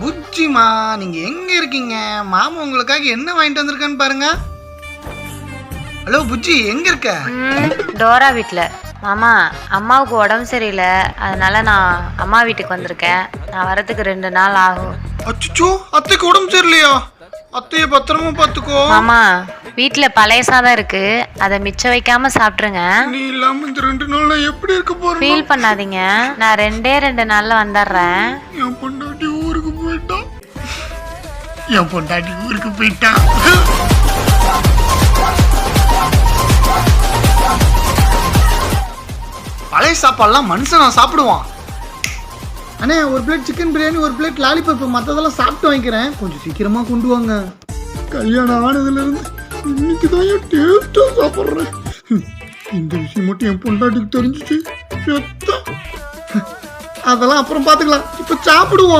புஜ்ஜிமா நீங்க எங்க இருக்கீங்க? மாமா உங்களுக்காக என்ன வாங்கிட்டு வந்திருக்கான்னு பாருங்க. ஹலோ புஜ்ஜி எங்க இருக்க? டோரா வீட்டில் மாமா அம்மாவுக்கு உடம்பு சரியில்லை. அதனால நான் அம்மா வீட்டுக்கு வந்திருக்கேன். நான் வரதுக்கு ரெண்டு நாள் ஆகும். அச்சுச்சோ அத்தைக்கு உடம்பு சரியில்லையா? அத்தைய பத்திரமா பாத்துக்கோ மாமா வீட்டில் பழைய சாதம் இருக்கு. அதை மிச்சம் வைக்காம சாப்பிட்ருங்க நீ இல்லாம இந்த ரெண்டு நாள் நான் எப்படி இருக்க போறேன்? ஃபீல் பண்ணாதீங்க. நான் ரெண்டே ரெண்டு நாளில் வந்துடுறேன். என் பொண்டாட்டி ஊருக்கு போயிட்டான் என் பொண்டாட்டி ஊருக்கு போயிட்டான் பழைய சாப்பாடுலாம் மனுஷன் சாப்பிடுவான். அண்ணே ஒரு பிளேட் சிக்கன் பிரியாணி ஒரு பிளேட் லாலிபப் மற்றதெல்லாம் சாப்பிட்டு வாங்கிக்கிறேன். கொஞ்சம் சீக்கிரமா கொண்டு வாங்க. கல்யாணம் ஆனதுல இருந்து இன்னைக்கு தான் என் டேஸ்டா சாப்பிட்றேன். இந்த விஷயம் மட்டும் என் பொண்டாட்டிக்கு தெரிஞ்சிச்சு. செத்தா அதெல்லாம் அப்புறம் பார்த்துக்கலாம். இப்போ சாப்பிடுவோம்.